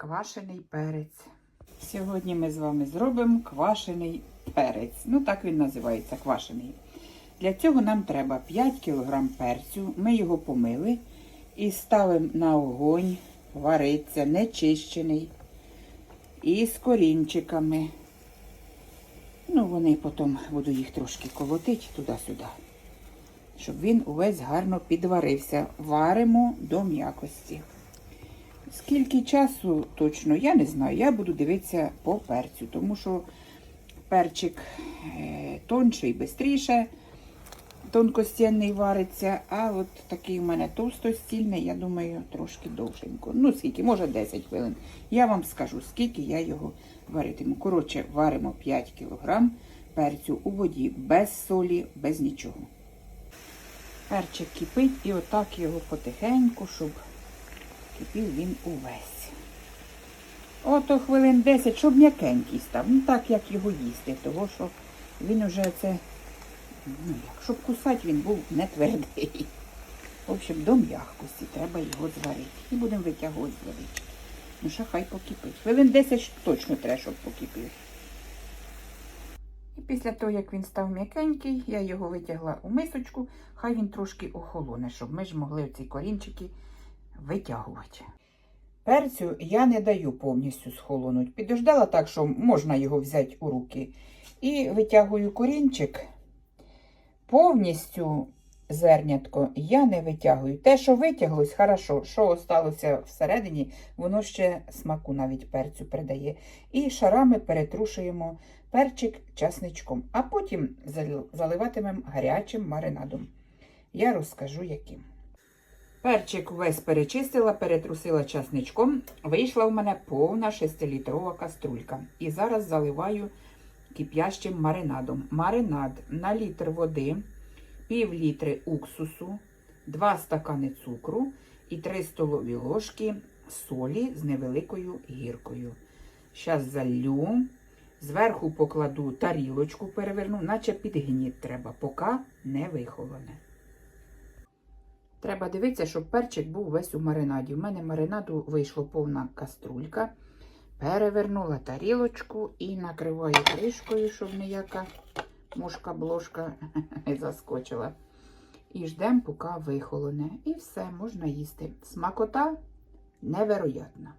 Квашений перець. Сьогодні ми з вами зробимо квашений перець. Ну, так він називається квашений. Для цього нам треба 5 кг перцю. Ми його помили і ставимо на огонь, вариться, нечищений. І з корінчиками. Ну, вони потім буду їх трошки колотити туди-сюди. Щоб він увесь гарно підварився. Варимо до м'якості. Скільки часу точно, я не знаю. Я буду дивитися по перцю, тому що перчик е, тонший, швидше, тонкостінний вариться, а от такий у мене товстостільний, я думаю, трошки довшенько. Ну, скільки, може 10 хвилин. Я вам скажу, скільки я його варитиму. Коротше, варимо 5 кг перцю у воді, без солі, без нічого. Перчик кипить і отак його потихеньку, щоб кипів він увесь. Ото хвилин 10, щоб м'якенький став. Ну так, як його їсти, того що він уже це, ну як, щоб кусати, він був не твердий. В общем, до м'якості треба його зварити. І будемо витягувати з водички. Ну, ще хай покипить. Хвилин 10 точно треба, щоб покипів. І після того, як він став м'якенький, я його витягла у мисочку, хай він трошки охолоне, щоб ми ж могли ці корінчики витягувати. Перцю я не даю повністю схолонуть. Підождала так, що можна його взяти у руки. І витягую корінчик. Повністю зернятко я не витягую. Те, що витяглось, хорошо, що осталося всередині, воно ще смаку навіть перцю придає. І шарами перетрушуємо перчик часничком, а потім заливатимемо гарячим маринадом. Я розкажу яким. Перчик весь перечистила, перетрусила часничком. Вийшла в мене повна 6-літрова каструлька. І зараз заливаю кип'ящим маринадом. Маринад на літр води, пів літри уксусу, 2 стакани цукру і 3 столові ложки солі з невеликою гіркою. Зараз залью, зверху покладу тарілочку, переверну, наче підгніт треба, поки не вихолоне. Треба дивитися, щоб перчик був весь у маринаді. У мене маринаду вийшла повна каструлька. Перевернула тарілочку і накриваю кришкою, щоб ніяка мушка-блошка не заскочила. І ждемо, поки вихолоне. І все, можна їсти. Смакота невероятна.